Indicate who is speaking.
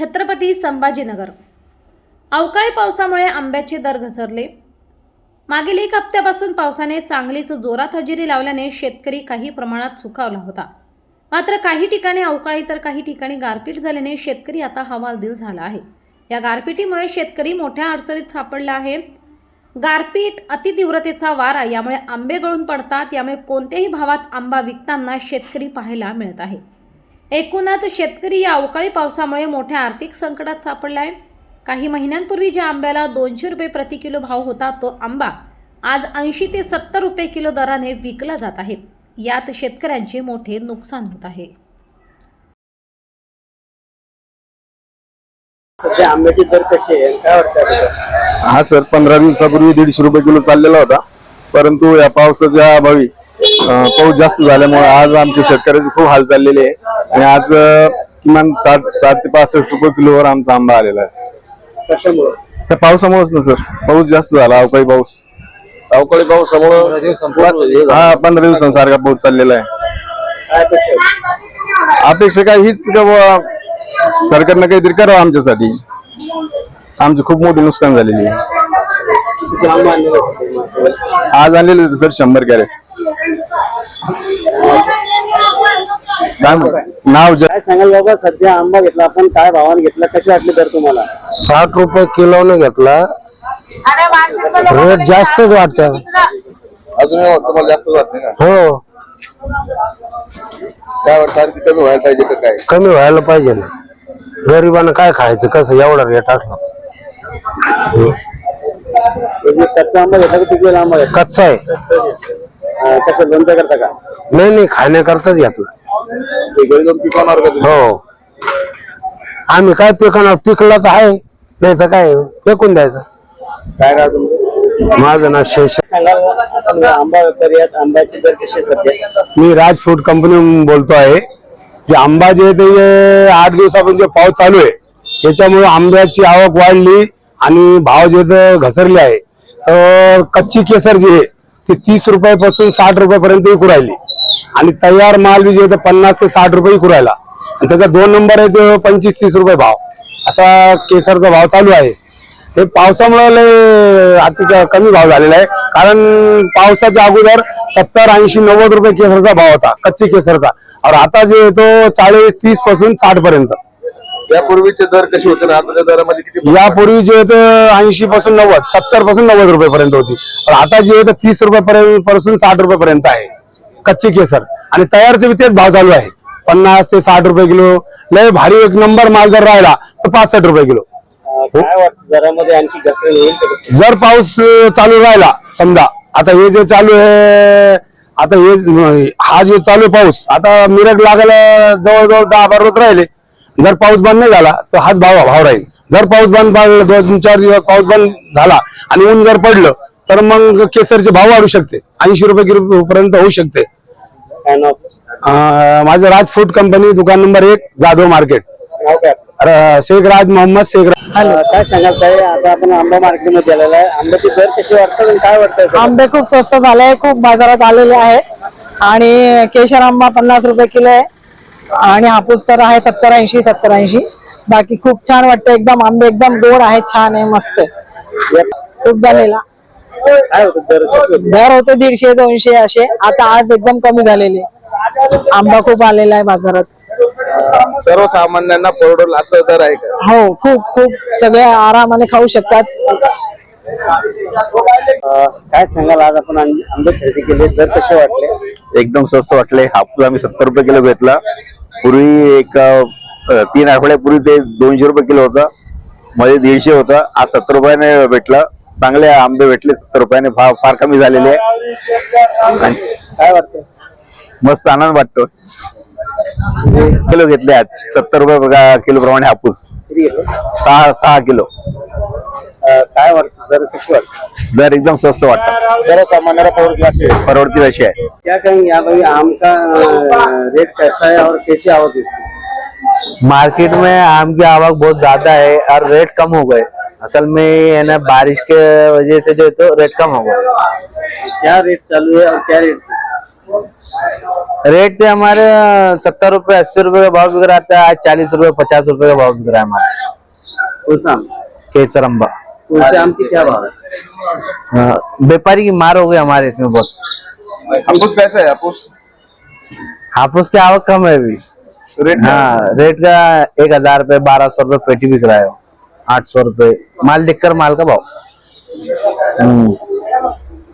Speaker 1: छत्रपती संभाजीनगर. अवकाळी पावसामुळे आंब्याचे दर घसरले. मागील एक हप्त्यापासून पावसाने चांगलीच जोरात हजेरी लावल्याने शेतकरी काही प्रमाणात सुखावला होता. मात्र काही ठिकाणी अवकाळी तर काही ठिकाणी गारपीट झाल्याने शेतकरी आता हवालदिल झाला आहे. या गारपिटीमुळे शेतकरी मोठ्या अडचणीत सापडला आहे. गारपीट अतितीव्रतेचा वारा यामुळे आंबे गळून पडतात यामुळे कोणत्याही भावात आंबा विकताना शेतकरी पाहायला मिळत आहे. एकूणच शेतकरी या अवकाळी पावसामुळे मोठ्या आर्थिक संकटात सापडला आहे. काही महिन्यांपूर्वी ज्या आंब्याला दोनशे रुपये प्रति किलो भाव होता तो आंबा आज ऐंशी ते सत्तर रुपये किलो दराने विकला जात आहे. यात शेतकऱ्यांचे मोठे नुकसान होत आहे.
Speaker 2: सध्या आंब्याची दर कशी आहे काय वाटतं
Speaker 3: हा सर पंधरा दिवसापूर्वी दीडशे रुपये किलो चाललेला होता. परंतु या पावसाच्या अभावी पाऊस जास्त झाल्यामुळे आज आमच्या शेतकऱ्याचे खूप हाल चाललेले आहे. आणि आज किमान साठ साठ ते पासष्ट रुपये किलोवर आमचा आंबा आलेला आहे.
Speaker 2: कशामुळे?
Speaker 3: त्या पावसामुळेच ना सर. पाऊस जास्त झाला अवकाळी पाऊस. अवकाळी पावसामुळं? हा पंधरा दिवसांसारखा पाऊस चाललेला आहे. अपेक्षा काय हीच का बुवा सरकारनं काहीतरी करावं आमच्यासाठी. आमची खूप मोठी नुकसान झालेली आहे? आज आणलेले होते सर शंभर कॅरेट. काय म्हण- नाव ज-
Speaker 2: काय सांगाल बाबा? सध्या आंबा घेतला आपण काय भावाने घेतला? कशी वाटली दर तुम्हाला?
Speaker 4: साठ रुपये किलोने घेतला. रेट जास्तच वाटत
Speaker 3: अजून तुम्हाला जास्त वाटते का
Speaker 4: हो.
Speaker 3: काय वाटतं? आणखी कमी व्हायला पाहिजे का काय?
Speaker 4: कमी व्हायला पाहिजे ना. गरिबांना काय खायचं? कसं? एवढा रेट असला.
Speaker 2: म्हणजे कच्चा आंबा घेतला की पिकलेला आंबा घेतला?
Speaker 4: कच्चा आहे.
Speaker 2: अं, कसं बंद करता का?
Speaker 4: नाही नाही खाण्याकरताच घेतला.
Speaker 3: ते घरी जाऊन पिकवणार का तुम्ही?
Speaker 4: हो. आम्ही काय पिकणार? पिकला तर आहे. नाही तर काय? फेकून द्यायचं.
Speaker 2: काय तुमचं?
Speaker 4: माझं नाव शेष
Speaker 2: सांगाल आंबा व्यापारी आहेत. आंब्याची दर कशी आहे सध्या?
Speaker 4: मी राज फूड कंपनी बोलतो आहे. जे आंबा जे आहे ते आठ दिवसापासून जे पाऊस चालू आहे त्याच्यामुळे आंब्याची आवक वाढली आणि भाव जे ते घसरले आहे. तर कच्ची केसर जी आहे ती तीस रुपयापासून साठ रुपयापर्यंत विकू राहिली. आणि तयार माल बी जे आहे ते पन्नास ते साठ रुपये विकू राहिला. आणि त्याचा दोन नंबर आहे तो पंचवीस तीस रुपये भाव. असा केसरचा भाव चालू आहे. हे पावसामुळे लय अति कमी भाव झालेला आहे. कारण पावसाच्या अगोदर सत्तर ऐंशी नव्वद रुपये केसरचा भाव होता कच्ची केसरचा. और आता जे आहे तो चाळीस तीसपासून साठ पर्यंत.
Speaker 3: यापूर्वीचे दर कसे होते ना? आताच्या दरामध्ये किती
Speaker 4: यापूर्वी जे होतं ऐंशी पासून नव्वद सत्तरपासून नव्वद रुपये पर्यंत होती. आता जे आहे तीस रुपये पर्यंत पासून साठ रुपये पर्यंत आहे. कच्ची केसर. आणि तयारचे बी तेच भाव चालू आहे. पन्नास ते साठ रुपये किलो. लय भारी एक नंबर माल जर राहिला तर पासष्ट रुपये किलो.
Speaker 2: अं, काय वाटतं दरामध्ये आणखी घसरण होईल का कसं
Speaker 4: जर पाऊस चालू राहिला समजा आता हे जे चालू आहे आता हे ज- हा जो चालू आहे पाऊस आता मिरग लागायला जवळजवळ दहा बारा रोज राहिले. जर पाऊस बंद नाही झाला तर हाच भाव भाव राहील. जर पाऊस बंद पडला दोन चार दिवस पाऊस बंद झाला आणि ऊन जर पडलं तर मग केसरचे भाव वाढू शकते. ऐंशी रुपये किलो पर्यंत होऊ शकते.
Speaker 2: काय
Speaker 4: माझं राज फूड कंपनी दुकान नंबर एक जाधव मार्केट.
Speaker 2: काय?
Speaker 4: शेख राज मोहम्मद शेख
Speaker 2: काय सांगाल ताई? आता आपण आंबा मार्केटमध्ये आलेला आहे. आंब्याची दर कशी वाटतं आणि काय वाटतं
Speaker 5: आंबे खूप स्वस्त झाले खूप बाजारात आलेले आहे. आणि केशर आंबा पन्नास रुपये किलो आहे. आणि हापूस तर आहे सत्तर ऐंशी सत्तर ऐंशी. बाकी खूप छान वाटतं. एकदम आंबे एकदम गोड आहेत छान आहे मस्त आहे. खूप झालेला.
Speaker 2: काय होतं? दर होती?
Speaker 5: दर होते दीडशे दोनशे असे. आता आज एकदम कमी झालेले. आंबा खूप आलेला आहे बाजारात.
Speaker 3: सर्वसामान्यांना परवडेल असं दर आहे का?
Speaker 5: हो खूप खूप. सगळे आरामाने खाऊ शकतात.
Speaker 2: अं, काय सांगाल आज आपण आं- आंबे खरेदी केले? दर कसे वाटले?
Speaker 3: एकदम स्वस्त वाटले. हापूस आम्ही सत्तर रुपये किलो घेतला. पूर्वी एक अं, तीन आठवड्यापूर्वी ते दोनशे रुपये किलो होतं. मध्ये दीडशे होतं. आज सत्तर रुपयाने भेटलं. चांगले आंबे भेटले सत्तर रुपयाने फार फार कमी झालेले. आहे
Speaker 2: काय वाटतं
Speaker 3: मस्त आनंद वाटतो. किलो घेतले आज. सत्तर रुपये बघा किलो प्रमाणे हापूस. सहा सहा किलो.
Speaker 2: काय वाटतं? दर
Speaker 3: एकदम स्वस्त वाटतं सर्वसामान्याला परवडतील अशी परवडतील अशी आहे.
Speaker 2: क्या कहेंगे आप भाई आम का अं, रेट कैसा है और कैसी आवक है?
Speaker 6: मार्केट में आम की आवक बहुत ज्यादा है और रेट कम हो गए। असल में है ना बारिश के वजह से जो है तो रेट कम हो गया।
Speaker 2: क्या रेट चालू है और क्या रेट
Speaker 6: रेट थे हमारे सत्तर रुपए अस्सी रुपए का भाव बिक रहा था आज चालीस रुपए पचास रुपए का भाव बिक रहा है हमारा। केसर अम्बा
Speaker 2: आम की क्या भाव है?
Speaker 6: हाँ, व्यापारी की मार हो गई हमारे इसमें बहुत।
Speaker 7: हापुस कैसा है हापुस?
Speaker 6: हापुस की आवक कम है अभी।
Speaker 7: रेट
Speaker 6: हाँ? रेट का एक हज़ार रूपए बारह सौ रुपए पेटी बिक रहा है। आठ सौ रुपए माल देखकर माल का भाव? हम्म.